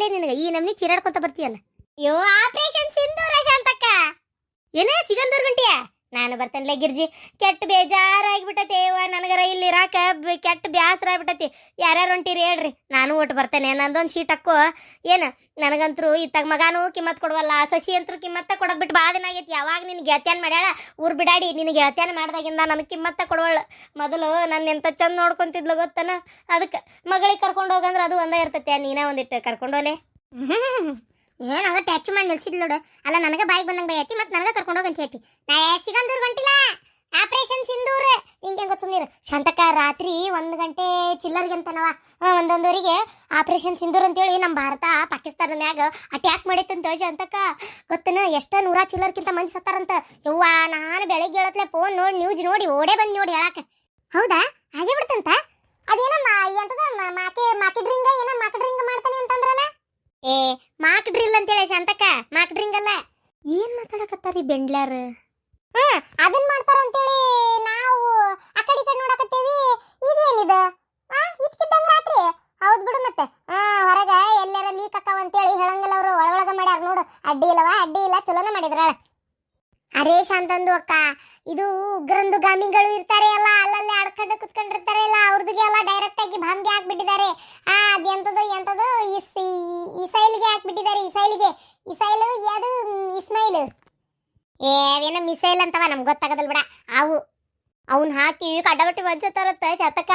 ಏನ್ಲೇ ನಿನಗೆ. ಈ ನಮ್ನಿ ಚೀರಾಡ್ಕೊತ ಬರ್ತೀಯಲ್ಲ. ಅಯ್ಯೋ ಆಪರೇಷನ್ ಸಿಂಧೂರ ಶಾಂತಕ್ಕ. ಏನೇ ಸಿಗಂದೂರ್ ಗಂಟಿಯ? ನಾನು ಬರ್ತೇನೆ ಗಿರ್ಜಿ. ಕೆಟ್ಟ ಬೇಜಾರಾಗ್ಬಿಟ್ಟತಿ ಅವ್ವ ನನಗರ ಇಲ್ಲಿ ಇರಾಕ ಕೆಟ್ಟ ಬ್ಯಾಸರ ಆಗ್ಬಿಟ್ಟತಿ ಯಾರ್ಯಾರು ಹೊಂಟಿರಿ ಹೇಳ್ರಿ, ನಾನು ಒಟ್ಟು ಬರ್ತೇನೆ. ನಂದೊಂದು ಶೀಟ್ ಹಾಕೋ ಏನು, ನನಗಂತರೂ ಇತ್ತಾಗ ಮಗಾನು ಕಿಮ್ಮತ್ ಕೊಡವಲ್ಲ, ಸೊಸಿ ಅಂತರೂ ಕಿಮ್ಮತ್ತ ಕೊಡೋದು ಬಿಟ್ಟು ಭಾಳ ದಿನ ಆಗೈತಿ. ಯಾವಾಗ ನಿನ್ ಗೆಳತ್ಯಾನ್ ಮಾಡ್ಯಾಳ, ಊರ್ ಬಿಡಾಡಿ, ನಿನ್ ಗೆಳತ್ಯಾನ ಮಾಡ್ದಾಗಿಂದ ನನಗೆ ಕಿಮ್ಮತ್ತ ಕೊಡವಳು. ಮೊದಲು ನನ್ನ ಎಂತ ಚಂದ ನೋಡ್ಕೊಂತಿದ್ಲು ಗೊತ್ತನ? ಅದಕ್ಕೆ ಮಗಳಿಗೆ ಕರ್ಕೊಂಡು ಹೋಗಂದ್ರೆ ಅದು ಒಂದೇ ಇರ್ತೈತೆ, ನೀನೇ ಒಂದಿಟ್ಟು ಕರ್ಕೊಂಡೋಲೆ ಏನು ಹಂಗ ಟಚ್ ಮಾಡಿ ನಿಲ್ಸಿದ್ಲು ನೋಡು. ಅಲ್ಲ, ನನಗೆ ಬಾಯಿಗೆ ಬಂದಂಗೆ ಬೈಯತಿ ಮತ್ತೆ ನನಗೆ ಕರ್ಕೊಂಡು ಹೋಗಂತ ಹೇಳ್ತಿ. ನಾ ಸಿಗಂದೂರ್ ಹೊಂಟಿಲ್ಲ. ಆಪರೇಷನ್ ಸಿಂಧೂರ್. ಹಿಂಗೆ ಗೊತ್ತು ಸುಮ್ಮನೆ ಶಾಂತಕ್ಕ ರಾತ್ರಿ ಒಂದು ಗಂಟೆ ಚಿಲ್ಲರ್ಗೆ ಅಂತನವ ಒಂದೊಂದವರಿಗೆ ಆಪರೇಷನ್ ಸಿಂಧೂರ್ ಅಂತೇಳಿ ನಮ್ಮ ಭಾರತ ಪಾಕಿಸ್ತಾನದ ಮ್ಯಾಗ ಅಟ್ಯಾಕ್ ಮಾಡೈತಂತ ಶಾಂತಕ್ಕ. ಗೊತ್ತನ? ಎಷ್ಟ ನೂರ ಚಿಲ್ಲರ್ಕಿಂತ ಮಂದಿ ಸತ್ತಾರಂತ. ಯವ್ವ, ನಾನು ಬೆಳಗ್ಗೆ ಹೇಳತ್ಲೆ ಫೋನ್ ನೋಡಿ ನ್ಯೂಸ್ ನೋಡಿ, ಓಡೇ ಬಂದು ನೋಡಿ ಹೇಳಾಕ. ಹೌದಾ? ಹಾಗೆ ಬಿಡ್ತಂತ? ಅದೇನಮ್ಮ ಮಾ- ಎಂತದ ಮಾಕೆ ಡ್ರಿಂಗ ಏನೋ ಮಾಕೆ ಡ್ರಿಂಗ್ ಮಾಡ್ತಾನೆ ಅಂತಂದ್ರಲ್ಲ? ಏ ಮಾಕ್ ಡ್ರಿಲ್ ಅಂತೇಳಿ ಶಾಂತಕ್ಕ ಮಾಕ್ ಡ್ರಿಂಗ್ ಅಲ್ಲ. ಏನ್ ಮಾತಾಡಕತ್ತಾರಿ ಬೆಂಡ್ಲರ್? ಹ್ಮ್ ಅದನ್ನ ಮಾಡ್ತಾರ ಅಂತೇಳಿ ನಾವು ಆ ಕಡೆ ಕಡೆ ನೋಡಕತ್ತೇವಿ. ಇದೇನಿದು? ಆ ಇದ್ಕಿದ್ದಂಗ ರಾತ್ರಿ. ಹೌದ್ ಬಿಡು ಮತ್ತೆ. ಆ ಹೊರಗ ಎಲ್ಲಾರ ಲೀಕ್ ಅಕ್ಕಾವ ಅಂತೇಳಿ ಹೇಳಂಗಿಲ್ಲ ಅವರು. ಒಳಗೊಳಗ ಮಾಡ್ಯಾರ ನೋಡು. ಅಡ್ಡಿ ಇಲ್ಲವಾ? ಅಡ್ಡಿ ಇಲ್ಲ. ಚಲೋನ ಮಾಡಿದ್ರ ಅರೇ ಶಾಂತಂದು ಅಕ್ಕ ಇದು ಉಗ್ರಂದು ಗಾಮಿಗಳು ಇರ್ತಾರೆ ಅಲ್ಲ ಅಲ್ಲಲ್ಲಿ ಆಡ್ಕೊಂಡು ಕುತ್ಕೊಂಡಿರ್ತಾರೆ ಇಲ್ಲ ಅವ್ರದಿಗೆ ಎಲ್ಲ ಡೈರೆಕ್ಟ್ ಆಗಿ ಭಾಮ್ಗೆ ಹಾಕ್ಬಿಟ್ಟಿದ್ದಾರೆ. ಆ ಅದೆಂತದು ಎಂತದ ಇಸೈಲ್ಗೆ ಇಸೈಲ್ ಯಾವುದು ಇಸ್ಮೈಲ್ ಏನೋ ಮಿಸೈಲ್ ಅಂತವ ನಮ್ಗೆ ಗೊತ್ತಾಗದಲ್ ಬಿಡ. ಅವು, ಅವನ್ ಹಾಕಿ ಕಡ್ಡಬಟ್ಟಿ ಬಂಚತ್ತಾರತ್ತ ಶತಕ.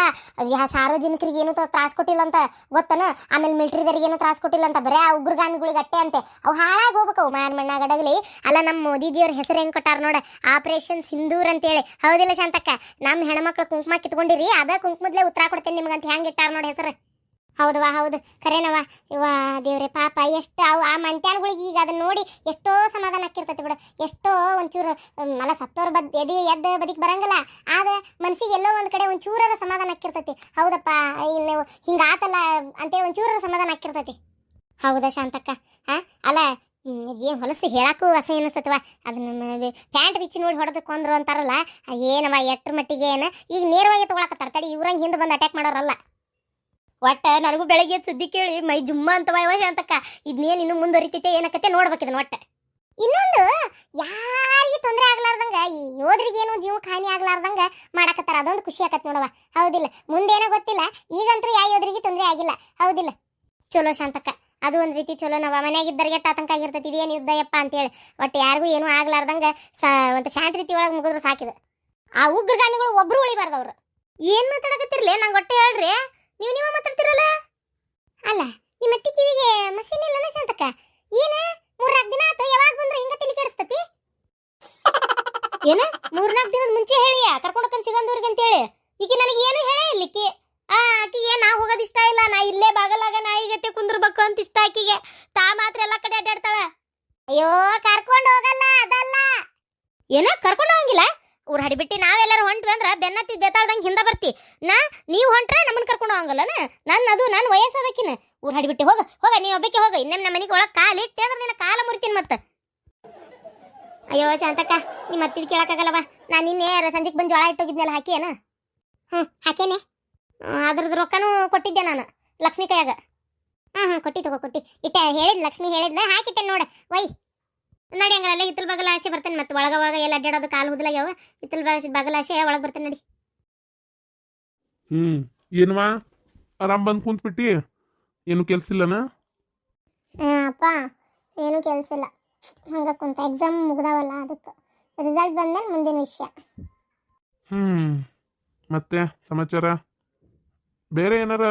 ಸಾರ್ವಜನಿಕರಿಗೆ ಏನು ತ್ರಾಸ ಕೊಟ್ಟಿಲ್ಲ ಅಂತ ಗೊತ್ತನ? ಆಮೇಲೆ ಮಿಲಿಟರಿದವ್ರಿಗೆ ಏನು ತ್ರಾಸ ಕೊಟ್ಟಿಲ್ಲ ಅಂತ ಬರೇ ಉಗ್ರಗಾಮಿಗಳಿಗೆ ಅಟ್ಟೆ ಅಂತೆ. ಅವು ಹಾಳಾಗಿ ಹೋಗ್ಬೇಕು ಅವು ಮಾನ್ ಮಣ್ಣಾಗಡಗಲಿ. ಅಲ್ಲ ನಮ್ಮ ಮೋದಿಜಿಯವ್ರ ಹೆಸರು ಹೆಂಗ್ ಕೊಟ್ಟಾರ ನೋಡ? ಆಪರೇಷನ್ ಸಿಂಧೂರ್ ಅಂತೇಳಿ. ಹೌದಿಲ್ಲ ಶಾಂತಕ್ಕ? ನಮ್ಮ ಹೆಣ್ಮಕ್ಳು ಕುಂಕುಮ ಕಿತ್ಕೊಂಡಿರಿ, ಅದ ಕುಂಕುಮದ್ಲೆ ಉತ್ತರ ಕೊಡ್ತೇನೆ ನಿಮ್ಗಂತ ಹೆಂಗ್ ಇಟ್ಟಾರ ನೋಡಿ ಹೆಸರು? ಹೌದವಾ ಹೌದು. ಖರೇನವ ಇವ ದೇವ್ರೆ ಪಾಪ, ಎಷ್ಟು ಅವು ಆ ಮಂತ್ಯಾನ್ಗಳಿಗೆ ಈಗ ಅದನ್ನ ನೋಡಿ ಎಷ್ಟೋ ಸಮಾಧಾನ ಆಕಿರ್ತೈತಿ ಬಿಡು. ಎಷ್ಟೋ ಒಂಚೂರು ಮಲ ಸತ್ತೋರ್ ಬದ್ ಎದಿ ಎದ್ದ ಬದಿಕ್ ಬರಂಗಿಲ್ಲ, ಆದ್ರೆ ಮನ್ಸಿಗೆ ಎಲ್ಲೋ ಒಂದ್ ಕಡೆ ಒಂಚೂರರ ಸಮಾಧಾನ ಆಕಿರ್ತೈತಿ ಹೌದಪ್ಪ, ಇನ್ನು ಹಿಂಗ ಆತಲ್ಲ ಅಂತೇಳಿ ಒಂಚೂರರ ಸಮಾಧಾನ ಆಕಿರ್ತೈತಿ ಹೌದಾ ಶಾಂತಕ್ಕ? ಹಾ? ಅಲ್ಲ ಏನ್ ಹೊಲಸು ಹೇಳಕ್ಕೂ ಅಸಹ್ಯ ಅನಿಸ್ತತ್ವ ಅದನ್ನ ಪ್ಯಾಂಟ್ ಬಿಚ್ಚಿ ನೋಡಿ ಹೊಡೆದು ಕೊಂದ್ರು ಅಂತಾರಲ್ಲ ಏನವ ಎಟ್ರ ಮಟ್ಟಿಗೆ ಏನ ಈಗ ನೇರವಾಗಿ ತಗೊಳಕತ್ತಾರ ತಡಿ, ಇವ್ರಂಗೆ ಹಿಂದೆ ಬಂದು ಅಟ್ಯಾಕ್ ಮಾಡೋರಲ್ಲ. ಒಟ್ಟ ನನಗೂ ಬೆಳಗ್ಗೆ ಸುದ್ದಿ ಕೇಳಿ, ಮೈ ಜುಮ್ಮ ಅಂತ ಇವ ಅಂತಕ್ಕ ಇದನ್ನೇನು ಇನ್ನು ಮುಂದುವರಿತೈತೆ ಏನಕತ್ತೆ ನೋಡ್ಬೇಕಿದನ್ ಒಟ್ಟ. ಇನ್ನೊಂದು, ಯಾರಿಗೆ ತೊಂದರೆ ಆಗ್ಲಾರ್ದಂಗ, ಈ ಯೋಧರಿಗೇನು ಜೀವಕ್ಕೆ ಹಾನಿ ಆಗ್ಲಾರ್ದಂಗ ಮಾಡಕತ್ತಾರ, ಅದೊಂದು ಖುಷಿ ಆಕತ್ ನೋಡವ ಹೌದಿಲ್ಲ, ಮುಂದೇನೋ ಗೊತ್ತಿಲ್ಲ ಈಗಂತೂ ಯಾವ ಯೋಧರಿಗೆ ತೊಂದರೆ ಆಗಿಲ್ಲ, ಹೌದಿಲ್ಲ. ಚಲೋ ಶಾಂತಕ್ಕ, ಅದು ಒಂದು ರೀತಿ ಚಲೋ ನಾವ ಮನೆಯಾಗಿದ್ದರಿಗೆ ಆತಂಕ ಆಗಿರ್ತೈತಿ, ಇದೇನು ಯುದ್ಧ ಯಪ್ಪ ಅಂತೇಳಿ. ಒಟ್ಟು ಯಾರಿಗೂ ಏನೂ ಆಗ್ಲಾರ್ದಂಗ ಸ, ಒಂದು ಶಾಂತ ರೀತಿ ಒಳಗೆ ಮುಗಿದ್ರು ಸಾಕಿದೆ. ಆ ಉಗ್ರಗಾಮಿಗಳು ಒಬ್ರು ಉಳಿಬಾರ್ದವ್ರು. ಏನು ಮಾತಾಡಕತ್ತಿರ್ಲಿ? ನಂಗೆ ಒಟ್ಟೆ ಹೇಳ್ರಿ. ನೀವು ನೀವು ಮಾತಾಡ್ತಿರಲ್ಲ ಅಲ್ಲ, ನಿಮ್ಮ ಅತ್ತಿ ಕಿವಿಗೆ ಮಸೀನ್ ಇಲ್ಲನ ಶಾಂತಕ್ಕ. ಏನ? ಮೂರ್ನಾಲ್ಕು ದಿನ ಆತ ಯಾವಾಗ ಬಂದ್ರೆ ಹಿಂಗ ತಲೆ ಕೆಡಿಸ್ತತಿ? ಏನ? ಮೂರ್ನಾಲ್ಕು ದಿನದ ಮುಂಚೆ ಹೇಳಿಯ ಕರ್ಕೊಂಡೋಕನ್ ಸಿಗಂದೂರ್ಗೆ ಅಂತೇಳಿ. ಈಕಿ ನನಗೆ ಏನು ಹೇಳೇ ಇಲ್ಲಿಕ್ಕಿ ಆ, ಆಕಿಗೆ ನಾ ಹೋಗೋದು ಇಷ್ಟ ಇಲ್ಲ, ನಾ ಇಲ್ಲೇ ಬಾಗಲಾಗ ನಾಯಿಗತ್ತೆ ಕುಂದ್ರಬೇಕು ಅಂತ ಇಷ್ಟ ಆಕಿಗೆ. ತಾ ಮಾತ್ರ ಎಲ್ಲ ಕಡೆ ಅಡ್ಡಾಡ್ತಾಳ. ಅಯ್ಯೋ, ಕರ್ಕೊಂಡು ಹೋಗಲ್ಲ, ಅದಲ್ಲ. ಏನ, ಕರ್ಕೊಂಡು ಹೋಗಂಗಿಲ್ಲ? ಊರ್ ಹಡಿಬಿಟ್ಟು ನಾವೆಲ್ಲರೂ ಹೊಂಟ್ವಿ ಅಂದ್ರೆ ಬೆನ್ನತ್ತಿ ಬೇತಾಳ್ದಂಗೆ ಹಿಂದೆ ಬರ್ತಿ. ನಾ, ನೀವು ಹೊಂಟ್ರೆ ನಮ್ಮನ್ನ ಕರ್ಕೊಂಡು ಹೋಗಂಗಲ್ಲನ? ನನ್ನ ಅದು ನನ್ನ ವಯಸ್ಸದಕ್ಕಿನ ಊರು ಹಡಿಬಿಟ್ಟು, ಹೋಗ ಹೋಗ ನೀ ಒಬ್ಬಕ್ಕೆ ಹೋಗ. ನಮ್ಮ ಮನೆಗೆ ಒಳಗೆ ಕಾಲಿಟ್ಟೆ ಅಂದ್ರೆ ನಿನ್ನ ಕಾಲ ಮುರಿತೀನಿ ಮತ್ತೆ. ಅಯ್ಯೋ, ಶಾಂತಕ್ಕ ನಿಮ್ಮ ಅತ್ತಿದ್ ಕೇಳಕ್ಕಾಗಲ್ಲವ ನಾನು ನಿನ್ನೆ ಸಂಜೆಗೆ ಬಂದು ಜೋಳ ಇಟ್ಟೋಗಿದ್ನಲ್ಲ, ಹಾಕಿಯೇನ? ಹ್ಞೂ ಹಾಕೇನೆ. ಅದ್ರದ್ದು ರೊಕ್ಕನೂ ಕೊಟ್ಟಿದ್ದೆ ನಾನು, ಲಕ್ಷ್ಮಿ ಕೈಯಾಗ. ಹಾಂ ಹಾಂ ಕೊಟ್ಟಿ ತಗೋ, ಕೊಟ್ಟಿ. ಇಟ್ಟ ಹೇಳಿದ್ ಲಕ್ಷ್ಮಿ ಹೇಳಿದ್ಲ, ಹಾಕಿಟ್ಟೆ ನೋಡ. ವೈ ನಡಿ ಹಂಗಲ್ಲ ಅಲ್ಲೇ ಹಿತ್ತಲ್ ಬಗಲ ಆಸೆ ಬರ್ತೇನೆ ಮತ್ತೆ ಒಳಗ ಒಳಗ ಎಲ್ಲ ಅಡ್ಡಾಡೋದು ಕಾಲು ಹುದಲಾಗ್ಯಾವ ಹಿತ್ತಲ್ ಬಗಲ ಆಸೆ ಒಳಗೆ ಬರ್ತೇನೆ ನಡಿ. ಹ್ಮ್ ಏನವಾ ಆರಾಮ್ ಬಂದ್ ಕುಂತ್ಬಿಟ್ಟಿ? ಏನು ಕೆಲ್ಸ ಇಲ್ಲನ? ಅಪ್ಪ ಏನು ಕೆಲಸ ಇಲ್ಲ. ಹಂಗ ಕುಂತ ಎಕ್ಸಾಮ್ ಮುಗ್ದಾವಲ್ಲ ಅದಕ್ಕೆ. ರಿಸಲ್ಟ್ ಬಂದ್ಮೇಲೆ ಮುಂದಿನ ವಿಷಯ. ಹ್ಮ್ ಮತ್ತೆ ಸಮಾಚಾರ? ಬೇರೆ ಏನಾರ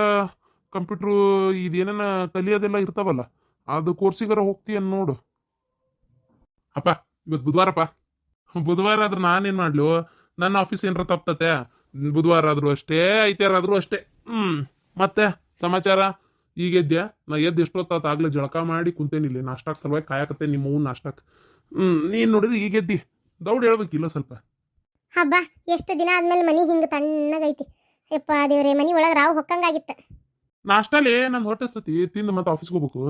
ಕಂಪ್ಯೂಟ್ರು ಇದೇನ ಕಲಿಯೋದೆಲ್ಲ ಇರ್ತಾವಲ್ಲ ಅದು ಕೋರ್ಸಿಗಾರ ಹೋಗ್ತೀಯ ನೋಡು. ಅಪ್ಪ ಇವತ್ತು ಬುಧವಾರಪ್ಪ. ಬುಧವಾರ ಆದ್ರೆ ನಾನೇನ್ ಮಾಡ್ಲು? ನನ್ನ ಆಫೀಸ್ ಏನಾರ ತಪ್ತತೆ? ಬುಧವಾರ ಆದ್ರೂ ಅಷ್ಟೇ ಐತಾರ ಆದ್ರೂ ಅಷ್ಟೇ. ಹ್ಮ್ ಮತ್ತೆ ಸಮಾಚಾರ? ಈಗ ಎದ್ದೆ ನಾ ಎದ್ದು ಎಷ್ಟೊತ್ತಾತ ಆಗ್ಲೇ ಜಳಕ ಮಾಡಿ ಕುಂತೇನಿಲ್ಲ ನಾಷ್ಟಾಕ್ ಸಲುವಾಗಿ ಕಾಯಕತ್ತೆ ನಿಮ್ಮ ಅವ್ನ ನಾಷ್ಟಾಕ್. ಹ್ಮ್ ನೀನ್ ನೋಡಿದ್ರೆ ಈಗ ಎದ್ದಿ ದೌಡ್ ಹೇಳ್ಬೇಕಿಲ್ಲ ಸ್ವಲ್ಪ. ಹಬ್ಬ ಎಷ್ಟು ದಿನ ಆದ್ಮೇಲೆ ಮನಿ ಹಿಂಗೆ ತಣ್ಣಗೈತಿ. ಯಪ್ಪ ದೇವ್ರೆ ಮನಿ ಒಳಗೆ ರಾವ್ ಹೊಕ್ಕಂಗಾಗಿತ್ತ. ನಾಷ್ಟಾಲಿ ನನ್ ಹೊಟ್ಟೆ ಸತಿ ತಿಂದು ಮತ್ತೆ ಆಫೀಸ್ಗೆ ಹೋಗ್ಬೇಕು.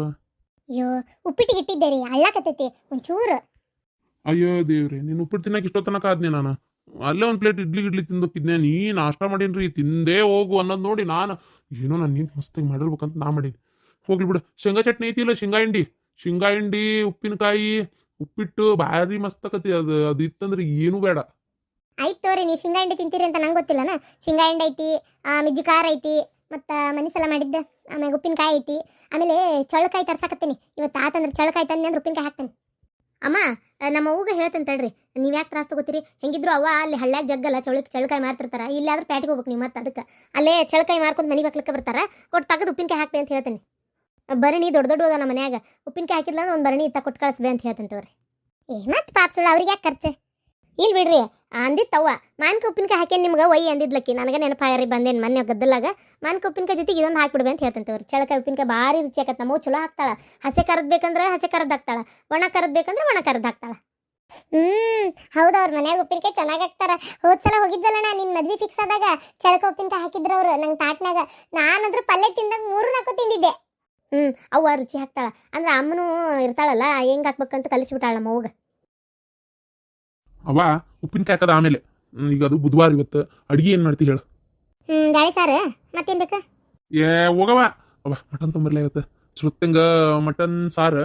ಅಯ್ಯೋ ಉಪ್ಪಿಟ್ಟಿಗೆ ಇಟ್ಟಿದ್ದೆ ರೀ ಅಳ್ಳಾಕತ್ತೈತಿ ಒಂಚೂರು. ಅಯ್ಯೋ ದೇವ್ರಿ, ನೀನು ಉಪ್ಪಿಟ್ಟು ತಿನ್ನಕ್ಕೆ ಇಷ್ಟೋ ತನಕ ಆದ್ನೆ ನಾನು. ಅಲ್ಲೇ ಒಂದು ಪ್ಲೇಟ್ ಇಡ್ಲಿ ಇಡ್ಲಿ ತಿಂದೋಕಿದ್ನೆ ನೀ ನಾಷ್ಟ ಮಾಡೀನ್ರಿ, ತಿಂದೇ ಹೋಗು ಅನ್ನೋದು ನೋಡಿ ನಾನು. ಏನೋ ನಾನು ನೀನು ಮಸ್ತಾಗಿ ಮಾಡಿರ್ಬೇಕಂತ ನಾ ಮಾಡಿದ್ದೆ ಹೋಗ್ಲಿ ಬಿಡು, ಶೇಂಗಾ ಚಟ್ನಿ ಐತಿ ಇಲ್ಲ, ಶೇಂಗಾ ಹಿಂಡಿ? ಶೇಂಗಾ ಹಿಂಡಿ, ಉಪ್ಪಿನಕಾಯಿ, ಉಪ್ಪಿಟ್ಟು ಭಾರಿ ಮಸ್ತ್ ಅದು ಅದು ಇತ್ತಂದ್ರೆ ಏನು ಬೇಡ. ಆಯ್ತು ತೋರಿ, ನೀವು ಶೇಂಗಾ ಹಿಂಡಿ ತಿಂತೀರಿ ಅಂತ ನಂಗೆ ಗೊತ್ತಿಲ್ಲನ? ಶೇಂಗಾ ಹಿಂಡಿ ಐತಿ ಮಿಜ್ಜಿ ಖಾರ ಐತಿ, ಮತ್ತು ಮನೆ ಸಲ ಮಾಡಿದ್ದ ಆಮೇಲೆ ಉಪ್ಪಿನಕಾಯಿ ಐತಿ. ಆಮೇಲೆ ಚಳ್ಳಕಾಯಿ ತರ್ಸಾಕತ್ತೀನಿ. ಇವತ್ತು ಆತಂದ್ರೆ ಚಳ್ಳಕಾಯಿ ತಂದೆ ಅಂದ್ರೆ ಉಪ್ಪಿನಕಾಯಿ ಹಾಕ್ತೇನೆ. ಅಮ್ಮ ನಮ್ಮ ಅವ್ಗ ಹೇಳ್ತೇನೆ ತಡ್ರಿ. ನೀವು ಯಾಕೆ ತ್ರಾಸ ತಗೋತೀರಿ? ಹೆಂಗಿದ್ರು ಅವ್ವ ಅಲ್ಲಿ ಹಳ್ಳ್ಯಾಗ ಜಗ್ಗಲ್ಲ, ಚೌಳಕ್, ಚಳಕಾಯಿ ಮಾರ್ತಿರ್ತಾರ. ಇಲ್ಲಾದ್ರೂ ಪ್ಯಾಟಿಗೆ ಹೋಗ್ಬೇಕು ನೀವು ಮತ್ತೆ ಅದಕ್ಕೆ. ಅಲ್ಲೇ ಚಳಕಾಯಿ ಮಾರ್ಕೊಂಡು ಮನೆ ಬಾಕ್ಲಕ್ಕೆ ಬರ್ತಾರ. ಕೊಟ್ಟು ತೆಗೆದು ಉಪ್ಪಿನಕಾಯಿ ಹಾಕ್ತೆ ಅಂತ ಹೇಳ್ತೇನೆ. ಭರಣಿ ದೊಡ್ಡ ದೊಡ್ಡ ಅದ ನಮ್ಮ ಮನ್ಯಾಗ. ಉಪ್ಪಿನಕಾಯಿ ಅಂದ್ರೆ ಒಂದು ಭರಣಿ ಇತ್ತ ಕೊಟ್ಟು ಕಳಿಸ್ಬೇ ಅಂತ ಹೇಳ್ತೇನೆ ತಗೋರಿ. ಏ, ಮತ್ತೆ ಪಾಪ ಸುಳ್ಳು ಅವ್ರಿಗೆ ಯಾಕೆ ಖರ್ಚು? ಇಲ್ಲಿ ಬಿಡ್ರಿ, ಅಂದಿತ್ತವ್ವ. ಮಾನ್ಕ ಉಪ್ಪಿನಕಾಯಿ ಹಾಕೇನ್ ನಿಮ್ಗೆ ಒಯ್ಯಿ ಅಂದಿದ್ಲಕ್ಕಿ. ನನಗೆ ರೀ ಬಂದೇನು ಮೊನ್ನೆ ಗದ್ದಲಾಗ ಮಾನ್ಕ ಉಪ್ಪಿನಕಾಯಿ ಜೊತೆಗೆ ಇದೊಂದು ಹಾಕ್ಬಿಡ್ಬೆ ಅಂತ ಹೇಳ್ತಂತೆ ಅವ್ರು ಚಳಕಾಯಿ ಉಪ್ಪಿನಕಾಯಿ ಭಾರಿ ರುಚಿ ಆಕತ್. ನಮ್ಮವು ಚಲೋ ಹಾಕ್ತಾಳ. ಹಸೆ ಕರದ್ ಬೇಕಂದ್ರೆ ಹಸೆ ಕರದ್ ಹಾಕ್ತಾಳ. ಒಣ ಕರದ್ ಬೇಕಂದ್ರೆ ಒಣ ಕರದ್ ಹಾಕ್ತಾಳ. ಹ್ಮ್, ಹೌದು ಅವ್ರ ಮನ್ಯಾಗ ಉಪ್ಪಿನಕಾಯಿ ಚೆನ್ನಾಗಿ ಹಾಕ್ತಾರ. ಹೋದ್ಸಲ ಹೋಗಿದ್ದಲ್ಲಣ್ಣ ನಿನ್ ಮದ್ವಿ ಫಿಕ್ಸ್ ಆದಾಗ ಚಳಕ ಉಪ್ಪಿನಕಾಯಿ ಹಾಕಿದ್ರ ಅವ್ರು ನಂಗೆ ತಾಟ್ನಾಗ. ನಾನಂದ್ರ ಪಲ್ಯ ತಿಂದಾಗ ಮೂರು ನಾಲ್ಕು ತಿಂದಿದ್ದೆ. ಹ್ಮ್, ಅವ್ವ ರುಚಿ ಹಾಕ್ತಾಳ. ಅಂದ್ರೆ ಅಮ್ಮನೂ ಇರ್ತಾಳಲ್ಲ, ಹೆಂಗ್ ಹಾಕ್ಬೇಕಂತ ಕಲಿಸ್ಬಿಟ್ಟಾಳ ನಮ್ಮ ಅವ್ಗ ಅವ ಉಪ್ಪಿನಕಾಯಿ ಹಾಕದ ಆಮೇಲೆ. ಈಗ ಅದು ಬುಧವಾರ ಇವತ್ತು. ಅಡಿಗೆ ಏನ್ ಮಾಡ್ತಿ ಹೇಳು. ಹ್ಮ್ ಗಾಳಿ ಸಾರು? ಮತ್ತೇನ್ ಬೇಕಾ? ಏ ಹೋಗವ ಅವ ಮಟನ್ ತೊಂಬರ್ಲ ಇವತ್ತು. ಚುರುತ್ತಂಗ ಮಟನ್ ಸಾರು.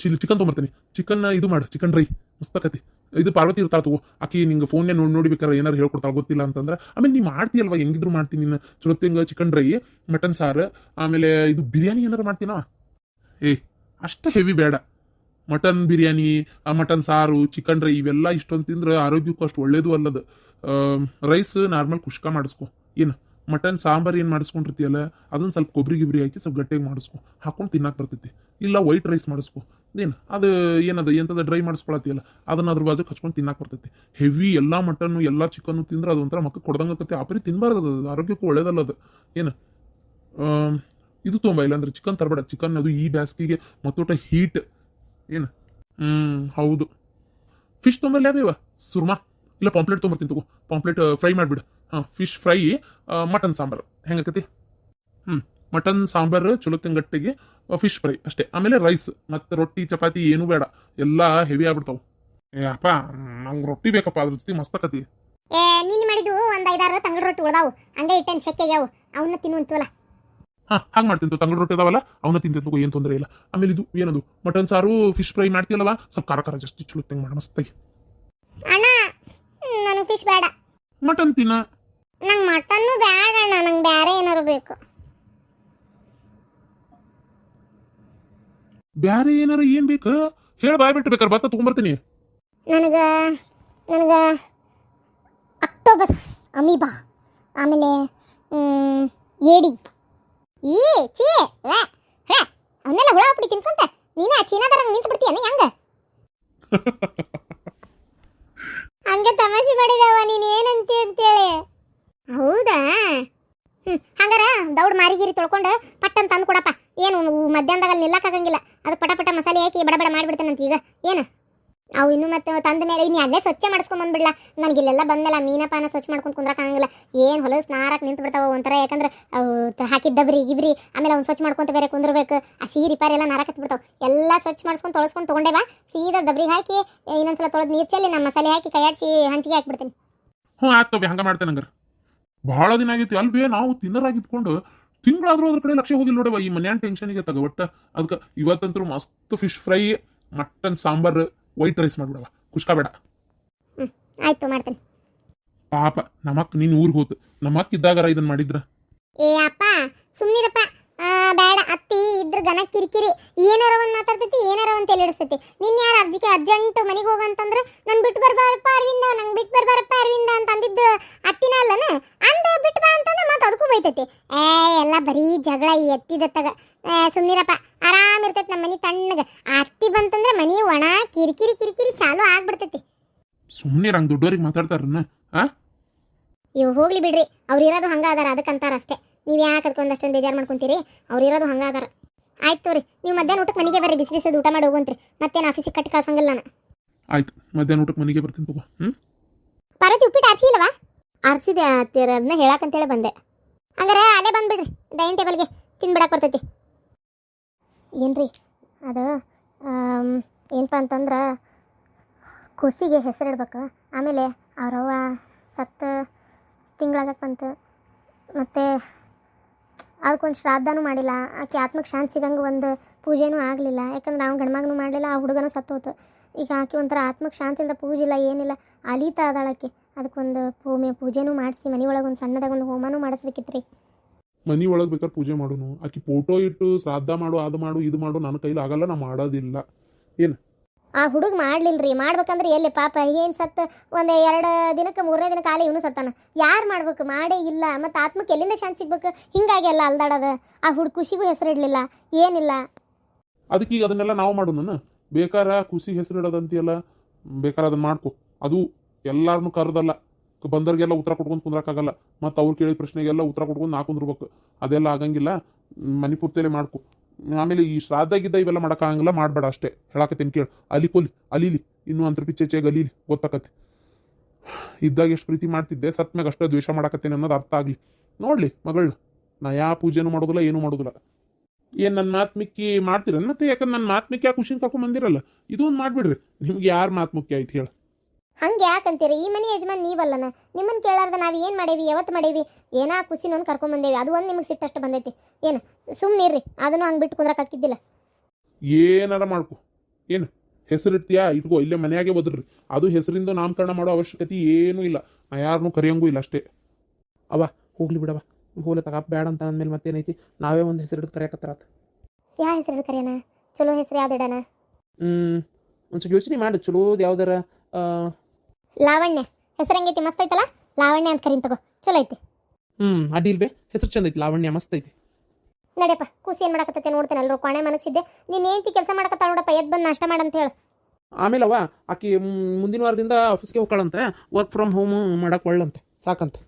ಚಿಲ್ ಚಿಕನ್ ತೊಂಬರ್ತೀನಿ. ಚಿಕನ್ ಇದು ಮಾಡು ಚಿಕನ್ ಡ್ರೈ ಮಸ್ತ್ ಆಕತಿ. ಇದು ಪಾರ್ವತಿ ಇರ್ತಾಳ ತಗೋ. ಅಕ್ಕಿ ನಿಂಗೆ ಫೋನ್ನೇ ನೋಡಿ ನೋಡಿಬೇಕಾರೆ ಏನಾರು ಹೇಳ್ಕೊಡ್ತಾ ಗೊತ್ತಿಲ್ಲ ಅಂತಂದ್ರೆ. ಆಮೇಲೆ ನೀ ಮಾಡ್ತೀಯಲ್ವಾ ಹೆಂಗಿದ್ರು ಮಾಡ್ತೀನಿ ನೀನು? ಚುರುತ್ತಂಗ ಚಿಕನ್ ಡ್ರೈ ಮಟನ್ ಸಾರು. ಆಮೇಲೆ ಇದು ಬಿರಿಯಾನಿ ಏನಾರು ಮಾಡ್ತೀನವ ಏ ಅಷ್ಟು ಹೆವಿ ಬೇಡ. ಮಟನ್ ಬಿರಿಯಾನಿ ಮಟನ್ ಸಾರು ಚಿಕನ್ ರೈ ಇವೆಲ್ಲ ಇಷ್ಟೊಂದು ತಿಂದ್ರೆ ಆರೋಗ್ಯಕ್ಕೂ ಅಷ್ಟು ಒಳ್ಳೇದು ಅಲ್ಲದ. ರೈಸ್ ನಾರ್ಮಲ್ ಕುಷ್ಕ ಮಾಡಿಸ್ಕೊ. ಏನು? ಮಟನ್, ಸಾಂಬಾರ್ ಏನು ಮಾಡಿಸ್ಕೊಂಡಿರ್ತೀಯಲ್ಲ, ಅದನ್ನ ಸ್ವಲ್ಪ ಕೊಬ್ಬರಿ ಗಿಬ್ರಿ ಹಾಕಿ ಸ್ವಲ್ಪ ಗಟ್ಟಿಯಾಗಿ ಮಾಡಿಸ್ಕೊ. ಹಾಕೊಂಡು ತಿನ್ನಕ್ಕೆ ಬರ್ತೈತಿ. ಇಲ್ಲ ವೈಟ್ ರೈಸ್ ಮಾಡಿಸ್ಕೊ. ಏನು? ಅದು ಏನದು ಎಂಥದ್ದು ಡ್ರೈ ಮಾಡಿಸ್ಕೊಳತ್ತಿಯಲ್ಲ, ಅದನ್ನ ಅದ್ರ ಬಾಜು ಹಚ್ಕೊಂಡು ತಿನ್ನಕ್ಕೆ ಬರ್ತೈತಿ. ಹೆವಿ ಎಲ್ಲ ಮಟನ್ನು ಎಲ್ಲ ಚಿಕನ್ನು ತಿಂದ್ರೆ ಅದೊಂಥರ ಮಕ್ಕಳು ಕೊಡ್ದಂಗೆ ಆ ಪರಿ ತಿನ್ನಬಾರ್ದು ಅದು ಆರೋಗ್ಯಕ್ಕೂ ಒಳ್ಳೇದಲ್ಲ ಅದು ಏನು? ಇದು ಇದು ಇಲ್ಲ ಇಲ್ಲಾಂದ್ರೆ ಚಿಕನ್ ತರಬೇಡ. ಚಿಕನ್ ಅದು ಈ ಬ್ಯಾಸ್ಗಿಗೆ ಮತ್ತೊಟ್ಟ ಹೀಟ್ ಏನು? ಹ್ಮ್, ಹೌದು. ಫಿಶ್ ತೊಂಬರ್ಲಿ ಯಾವ ಸುರ್ಮಾ? ಇಲ್ಲ, ಪಾಂಪ್ಲೆಟ್ ತೊಂಬರ್ತೀನಿ ತಗೋ. ಪಾಂಪ್ಲೆಟ್ ಫ್ರೈ ಮಾಡಿಬಿಡು. ಹಾಂ ಫಿಶ್ ಫ್ರೈ ಮಟನ್ ಸಾಂಬಾರು. ಹೆಂಗಾಕತಿ ಹ್ಞೂ ಮಟನ್ ಸಾಂಬಾರು ಚಲೋ ತಿಂಗಟ್ಟಿಗೆ ಫಿಶ್ ಫ್ರೈ ಅಷ್ಟೇ. ಆಮೇಲೆ ರೈಸ್ ಮತ್ತು ರೊಟ್ಟಿ, ಚಪಾತಿ ಏನೂ ಬೇಡ. ಎಲ್ಲ ಹೆವಿ ಆಗ್ಬಿಡ್ತಾವೆ. ಏಪ್ಪ ನಂಗೆ ರೊಟ್ಟಿ ಬೇಕಪ್ಪ. ಅದ್ರ ಜೊತೆ ಮಸ್ತ್ ಆಕತಿ. ಏ, ನೀನು ಮಾಡಿದ್ದು ಒಂದು ಐದಾರು ತಂಗಡ ರೊಟ್ಟಿ ಉಳ್ದಾವು. ಹಂಗೆ ಇಟ್ಟೆನ್ ಚೆಕ್ಕೆಗೆ ಅವು ಅವನ್ನ ತಿನ್ನುವಂತವಲ್ಲ ಹಾಂ ಹಾಗೆ ಮಾಡ್ತೀನಿ ತಂಗಳ ರೊಟ್ಟಿ ಅದಾವಲ್ಲ ಅವನ್ನ ತಿಂತಿತ್ತು ಏನು ತೊಂದರೆ ಇಲ್ಲ. ಆಮೇಲೆ ಇದು ಏನದು ಮಟನ್ ಸಾರು ಫಿಶ್ ಫ್ರೈ ಮಾಡ್ತೀಯಲ್ಲವ? ಸ್ವಲ್ಪ ಖಾರ ಖಾರ ಜಾಸ್ತಿ ಚಲೋ ತಂಗ ಮಾಡಿ ಮಸ್ತಾಗಿ. ಅಣ್ಣ ನನಗೆ ಫಿಶ್ ಬೇಡ. ಮಟನ್ ತಿನ್ನ? ನಂಗೆ ಮಟನ್ನು ಬೇಡ ಅಣ್ಣ ನಂಗೆ ಬೇರೆ ಏನಾರು ಬೇಕು. ಬೇರೆ ಏನಾರ ಏನು ಬೇಕು? ಹೇಳಿ ಬಾಯ್ ಬಿಟ್ಟು ಬೇಕಾರೆ ಭತ್ತ ತೊಗೊಂಬರ್ತೀನಿ. ನನಗೆ ನನಗೆ ಅಕ್ಟೋಬಸ್ ಅಮೀಬಾ. ಆಮೇಲೆ ಏಡಿ. ಈ ಚೀ ವ್ಯಾ, ಹೇ, ಅವನ್ನೆಲ್ಲ ಹುಳ ಹಾಕ್ಬಿಡಿ ತಿನ್ಕೊಂತ ನೀನ ಚೀನಾದರ ನಿಂತು ಬಿಡ್ತೀಯನ ಹೆಂಗ ಹಂಗ ತಮಾಷೆ ಮಾಡಿದವ ನೀನ್ ಏನಂತಿ ಅಂತೇಳಿ ಹೌದಾ ಹ್ಮ್ ಹಂಗಾರ ದೌಡ್ ಮಾರಿಗಿರಿ ತೊಳ್ಕೊಂಡು ಪಟ್ಟನ್ ತಂದು ಕೊಡಪ್ಪ ಏನು ಮಧ್ಯಾಹ್ನದಾಗ ಅಲ್ಲಿ ನಿಲ್ಲಕ್ಕಾಗಂಗಿಲ್ಲ ಅದು ಪಟ ಪಟ ಮಸಾಲೆ ಹಾಕಿ ಬಡ ಬಡ ಮಾಡಿಬಿಡ್ತೇನಂತ ಈಗ ಏನು ಅವು ಇನ್ನು ಮತ್ತೆ ತಂದ ಮೇಲೆ ಇನ್ನು ಅಲ್ಲೇ ಸ್ವಚ್ಛ ಮಾಡಿಸ್ಕೊಂಡ್ ಬಂದ್ಬಿಡ್ಲಾ. ನನಗೆ ಇಲ್ಲೆಲ್ಲ ಬಂದಲ್ಲ ಮೀನಪಾನ ಸ್ವಚ್ಛ ಮಾಡ್ಕೊಂಡು ಕುಂದ್ರಕ್ಕಾಗಂಗಿಲ್ಲ ಏನು ಹೊಲಸ್ ನಾರಕ್ಕೆ ನಿಂತು ಬಿಡ್ತಾವ ಒಂಥರ, ಯಾಕಂದ್ರೆ ಅವು ಹಾಕಿದ್ದಬ್ರಿ ಹಾಕಿದ ದಬ್ರಿ ಗಿಬ್ರಿ, ಆಮೇಲೆ ಅವ್ನು ಸ್ವಚ್ಛ ಮಾಡ್ಕೊಂತ ಬೇರೆ ಕುಂದ್ರಬೇಕು. ಆ ಸೀರೆ ಪಾರಿ ಎಲ್ಲ ನಾರಕ್ಕೆ ಬಿಡ್ತಾವ ಎಲ್ಲ ಸ್ವಚ್ಛ ಮಾಡಿಸ್ಕೊಂಡು ತೊಳಸ್ಕೊಂಡು ತೊಗೊಂಡೆ ಬಾ. ಸೀದಾ ದಬ್ರಿ ಹಾಕಿ ಇನ್ನೊಂದ್ಸಲ ತೊಳೆದು ನೀರು ಚೆಲ್ಲಿ ನಮ್ಮ ಮಸಾಲೆ ಹಾಕಿ ಕೈಯಾಡಿಸಿ ಹಂಚಿಗೆ ಹಾಕ್ಬಿಡ್ತೀನಿ. ಹ್ಞೂ, ಆಯ್ತು ಹಂಗೆ ಮಾಡ್ತೇನೆ ಹಂಗಾರೆ. ಬಹಳ ದಿನ ಆಗಿತ್ತು ಅಲ್ವೇ ನಾವು ತಿನ್ನರಾಗಿದ್ಕೊಂಡು ತಿಂಗಳಾದ್ರೂ ಅದ್ರ ಕಡೆ ಲಕ್ಷ್ಯ ಹೋಗಿಲ್ಲ ನೋಡವ ಈ ಮನ್ಯಾನ ಟೆನ್ಷನ್ಗೆ ತಗೋ ಒಟ್ಟು. ಅದಕ್ಕೆ ಇವತ್ತಂತೂ ಮಸ್ತ್ fish fry mutton sambar. White rice ಮಾಡ್ಬಿಡವ ಖುಷ್ಕ ಬೇಡ. ಆಯ್ತು ಮಾಡ್ತೀನಿ. ಪಾಪ ನಮಕ್ ನೀನು ಊರಿಗೆ ಹೋತು ನಮ್ಮಕ್ಕ ಇದ್ದಾಗರ ಇದನ್ನ ಮಾಡಿದ್ರ? ಏ ಅಪ್ಪ ಸುಮ್ಮನಿರಪ್ಪ ಬೇಡ ಅತ್ತಿ ಇದ್ರ ಗನ ಕಿರಿಕಿರಿ ಏನಾರ ಒಂದ್ ಮಾತಾಡ್ತೈತಿ ಏನಾರ ಒಂದ್ ತಲೆಡಿಸ್ತೈತಿ ನಿನ್ ಯಾರು ಅರ್ಜಿಗೆ ಅರ್ಜೆಂಟ್ ಮನೆಗೆ ಹೋಗಂತಂದ್ರ ನನ್ ಬಿಟ್ಟು ಬರ್ಬಾರಪ್ಪ ಅರವಿಂದ ನಂಗೆ ಬಿಟ್ಟು ಬರ್ಬಾರಪ್ಪ ಅರವಿಂದ ಅಂತ ಅಂದಿದ್ದು ಅತ್ತಿನ ಅಲ್ಲನ ಅಂದ ಬಿಟ್ಟು ಬಾ ಅಂತಂದ್ರೆ ಮತ್ತೆ ಅದಕ್ಕೂ ಬೈತೈತಿ ಏ ಎಲ್ಲ ಬರೀ ಜಗಳ ಈ ಎತ್ತಿದತ್ತಾಗ ಸುಮ್ಮನಿರಪ್ಪ ಆರಾಮ್ ಇರ್ತೈತಿ ನಮ್ಮ ಮನೆ ತಣ್ಣಗ ಆ ಅತ್ತಿ ಬಂತಂದ್ರೆ ಮನಿ ಒಣ ಕಿರಿಕಿರಿ ಕಿರಿಕಿರಿ ಚಾಲು ಆಗ್ಬಿಡ್ತೈತಿ ಸುಮ್ಮನೆ ರಂಗ್ ದೊಡ್ಡವ್ರಿಗೆ ಮಾತಾಡ್ತಾರನ್ನ? ಇವ್ ಹೋಗ್ಲಿ ಬಿಡ್ರಿ ಅವ್ರು ಇರೋದು ಹಂಗ ಅದಾರ ಅದಕ್ಕಂತಾರ ಅಷ್ಟೇ. ನೀವು ಯಾಕೆ ಅದಕ್ಕೆ ಬೇಜಾರ್ ಬೇಜಾರು ಮಾಡ್ಕೊಂತೀರಿ? ಅವ್ರು ಇರೋದು ಹಂಗ ಅದಾರ. ಆಯ್ತು ತೋರಿ ನೀವು ಮಧ್ಯಾಹ್ನ ಊಟಕ್ಕೆ ಮನೆಗೆ ಬರ್ರಿ ಬಿಸಿ ಬಿಸಿದು ಊಟ ಮಾಡಿ ಹೋಗಂತ್ರಿ ಮತ್ತೇನು ಆಫೀಸಿಗೆ ಕಟ್ಟಿ ಕಳ್ಸಂಗಿಲ್ಲ ನಾನು. ಆಯ್ತು ಮಧ್ಯಾಹ್ನ ಊಟಕ್ಕೆ ಮನೆಗೆ ಬರ್ತೀನಿ ತಗೋ ಹ್ಮ್? ಪಾರ್ವತಿ ಉಪ್ಪಿಟ್ಟು ಆರ್ಸಿ ಇಲ್ಲವಾ? ಆರ್ಸಿದೆ ಅತ್ತಿರ ಅದನ್ನ ಹೇಳಕ್ಕಂತೇಳಿ ಬಂದೆ. ಹಂಗಾರೆ ಅಲ್ಲೇ ಬಂದ್ಬಿಡ್ರಿ ಡೈನಿಂಗ್ ಟೇಬಲ್ಗೆ. ತಿನ್ಬಿಡಕ್ಕೆ ಬರ್ತೈತಿ. ಏನ್ರಿ ಅದು ಏನಪ್ಪ ಅಂತಂದ್ರೆ ಕೂಸಿಗೆ ಹೆಸರಿಡ್ಬೇಕು. ಆಮೇಲೆ ಅವ್ರವ್ವ ಸತ್ತು ತಿಂಗಳಾಗಕ್ಕೆ ಬಂತು. ಮತ್ತು ಅದಕ್ಕೊಂದು ಶ್ರಾದ್ದನೂ ಮಾಡಿಲ್ಲ. ಆಕೆ ಆತ್ಮಕ್ಕೆ ಶಾಂತಿ ಸಿಗಂಗೆ ಒಂದು ಪೂಜೆನೂ ಆಗಲಿಲ್ಲ. ಯಾಕಂದ್ರೆ ಅವ್ನು ಗಂಡ್ಮಗನೂ ಮಾಡಲಿಲ್ಲ, ಆ ಹುಡುಗನೂ ಸತ್ತೋತು. ಈಗ ಆಕೆ ಒಂಥರ ಆತ್ಮಕ್ಕೆ ಶಾಂತಿಯಿಂದ ಪೂಜೆ ಇಲ್ಲ ಏನಿಲ್ಲ, ಅಲೀತಾ ಅದಾಳಕ್ಕೆ ಅದಕ್ಕೊಂದು ಭೂಮಿ ಪೂಜೆನೂ ಮಾಡಿಸಿ ಮನೆ ಒಳಗೆ ಒಂದು ಸಣ್ಣದಾಗ ಒಂದು ಹೋಮನೂ ಮಾಡಿಸ್ಬೇಕಿತ್ತು ರೀ ಮನೆ ಒಳಗೆ ಬೇಕಾದ್ರೆ ಪೂಜೆ ಮಾಡೋನು. ಆಕೆ ಫೋಟೋ ಇಟ್ಟು ಶ್ರಾದ್ದ ಮಾಡು, ಅದು ಮಾಡು, ಇದು ಮಾಡು ನನ್ನ ಕೈಲಿ ಆಗಲ್ಲ, ನಾ ಮಾಡೋದಿಲ್ಲ. ಆ ಹುಡುಗ ಮಾಡ್ಲಿಲ್ಲ ರೀ ಮಾಡ್ಬೇಕಂದ್ರೆ ಎಲ್ಲಿ ಪಾಪ, ಏನು ಸತ್ತ? ಒಂದು ಎರಡು ದಿನಕ್ಕೆ ಮೂರನೇ ದಿನಕ್ಕೆ ಕಾಲ ಇವನು ಸತ್ತಾನ. ಯಾರು ಮಾಡ್ಬೇಕು? ಮಾಡೇ ಇಲ್ಲ. ಮತ್ತು ಆತ್ಮಕ್ಕೆ ಎಲ್ಲಿಂದ ಶಾಂತಿ ಸಿಗ್ಬೇಕು? ಹಿಂಗಾಗಿ ಎಲ್ಲ ಅಲ್ದಾಡೋದು. ಆ ಹುಡುಗ ಖುಷಿಗೂ ಹೆಸರಿಡ್ಲಿಲ್ಲ. ಏನಿಲ್ಲ. ಅದಕ್ಕೆ ಈಗ ಅದನ್ನೆಲ್ಲ ನಾವು ಮಾಡೋಣ ಬೇಕಾರ ಖುಷಿ ಹೆಸರಿಡೋದಂತೆಲ್ಲ ಬೇಕಾರ ಅದನ್ನ ಮಾಡ್ಕೊ. ಅದು ಎಲ್ಲಾರನ್ನು ಕರೆದಲ್ಲ. ಬಂದವ್ರಿಗೆಲ್ಲ ಉತ್ತರ ಕೊಟ್ಕೊಂಡು ಕುಂದ್ರಕ್ಕಾಗಲ್ಲ. ಮತ್ತು ಅವ್ರು ಕೇಳಿದ ಪ್ರಶ್ನೆಗೆಲ್ಲ ಉತ್ತರ ಕೊಟ್ಕೊಂಡು ನಾ ಕುಂದ್ರಬೇಕು. ಅದೆಲ್ಲ ಆಗಂಗಿಲ್ಲ. ಮನೆ ಪೂರ್ತಿಯಲ್ಲೇ ಮಾಡ್ಕೊ. ಆಮೇಲೆ ಈ ಶ್ರಾದ್ದ ಗಿದ್ದ ಇವೆಲ್ಲ ಮಾಡೋಕ್ಕಾಗಂಗಿಲ್ಲ, ಮಾಡಬೇಡ ಅಷ್ಟೇ. ಹೇಳಾಕತ್ತೀನಿ ಕೇಳು. ಅಲಿ ಕೊಲಿ ಅಲೀಲಿ ಇನ್ನೂ ಅಂತರ ಪಿಚ್ಚೆಚ್ಚೆಗೆ ಅಲೀಲಿ, ಗೊತ್ತಾಕತ್ತೆ. ಇದ್ದಾಗ ಎಷ್ಟು ಪ್ರೀತಿ ಮಾಡ್ತಿದ್ದೆ, ಸತ್ ಮ್ಯಾಗ ಅಷ್ಟೇ ದ್ವೇಷ ಮಾಡಕತ್ತೇನೆ ಅನ್ನೋದು ಅರ್ಥ ಆಗಲಿ. ನೋಡ್ಲಿ ಮಗಳು, ನಾ ಯಾವ ಪೂಜೆನೂ ಮಾಡೋದಿಲ್ಲ, ಏನೂ ಮಾಡೋದಿಲ್ಲ. ಏನು ನನ್ನ ಮಾತು ಮಿಕ್ಕಿ ಮಾಡ್ತೀರ ಮತ್ತೆ? ಯಾಕಂದ್ರೆ ನನ್ನ ಮಾತು ಮಿಕ್ಕಿ ಆ ಖುಷಿನ ಕರ್ಕೊಂಡ್ ಬಂದಿರಲ್ಲ. ಇದೊಂದು ಮಾಡ್ಬಿಡ್ರಿ. ನಿಮ್ಗೆ ಯಾರು ಮಾತು ಮುಖ್ಯ ಆಯ್ತು ಹೇಳ. ಹಂಗೆ ಯಾಕಂತೀರಿ? ಈ ಮನೆ ಯಜಮಾನ್ ನೀವಲ್ಲನ? ನಿಮ್ಮನ್ನ ಕೇಳಾರ್ದ ನಾವು ಏನು ಮಾಡೇವಿ ಯಾವತ್ತು ಮಾಡೇವಿ? ಏನಾ ಖುಷಿನ ಒಂದು ಕರ್ಕೊಂಬಂದೇವಿ ಅದು ಒಂದು ನಿಮಗೆ ಸಿಟ್ಟಷ್ಟು ಬಂದೈತಿ. ಏನು ಸುಮ್ಮನೆ ಇರ್ರಿ. ಅದನ್ನು ಹಂಗೆ ಬಿಟ್ಟು ಕುಂದ್ರಕ್ಕೆ ಹಾಕಿದ್ದಿಲ್ಲ ಏನಾರ ಮಾಡ್ಕೊ. ಏನು ಹೆಸರಿಡ್ತೀಯಾ ಇಟ್ಕೋ ಇಲ್ಲೇ ಮನೆಯಾಗೆ ಬದ್ರಿ ಅದು ಹೆಸರಿಂದ ನಾಮಕರಣ ಮಾಡೋ ಅವಶ್ಯಕತೆ ಏನೂ ಇಲ್ಲ. ನಾ ಯಾರನ್ನೂ ಕರೆಯಂಗೂ ಇಲ್ಲ ಅಷ್ಟೇ. ಅವ ಹೋಗ್ಲಿ ಬಿಡವ. ಹೋಗ್ಲಿ ತಗ ಬೇಡ ಅಂತ ಅಂದ್ಮೇಲೆ ಮತ್ತೇನೈತಿ? ನಾವೇ ಒಂದು ಹೆಸರು ಹಿಡಿದು ಕರೆಯಕತ್ತಾರ ಯಾವ ಹೆಸರು ಕರೆಯೋಣ ಚಲೋ ಹೆಸರು ಯಾವ್ದು ಇಡೋಣ ಹ್ಞೂ ಒಂದು ಯೋಚನೆ ಮಾಡಿ. ಚಲೋದು ಯಾವ್ದಾರ? ಲಾವಣ್ಯ ಹೆಸರು ಹೆಂಗೈತಿ? ಮಸ್ತ್ ಐತಲ್ಲ? ಲಾವಣ್ಯ ಅಂತ ಕರೀನ್ ತಗೋ. ಚಲೋ ಐತಿ. ಹ್ಮ್ ಅಡ್ಡಿಲ್ವೇ ಹೆಸರು ಚಂದ ಐತಿ ಲಾವಣ್ಯ ಮಸ್ತ್ ಐತಿ. ನಡೆಯಪ್ಪ ಕೂಸಿ ಏನು ಮಾಡಕತ್ತೈತೆ ನೋಡ್ತೇನೆ. ಎಲ್ಲರೂ ಕೋಣೆ ಮನಸ್ಸಿದ್ದೆ. ನೀನ್ ಏನಂತಿ ಕೆಲಸ ಮಾಡಕತ್ತ ನೋಡಪ್ಪ ಎದ್ದು ಬಂದು ನಾಷ್ಟ ಮಾಡಂತ ಹೇಳು. ಆಮೇಲೆ ಅವ ಆಕಿ ಮುಂದಿನ ವಾರದಿಂದ ಆಫೀಸ್ಗೆ ಹೋಗ್ಕೊಳ್ಳಂತೆ ವರ್ಕ್ ಫ್ರಮ್ ಹೋಮ್ ಮಾಡಕ್ ಒಳ್ಳಂತೆ ಸಾಕಂತೆ.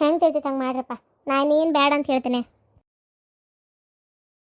ಹೆಂಗ್ ತೈತೈತೆ ಹಂಗೆ ಮಾಡ್ರಪ್ಪ. ನಾನು ಏನು ಬೇಡ ಅಂತ ಹೇಳ್ತೇನೆ.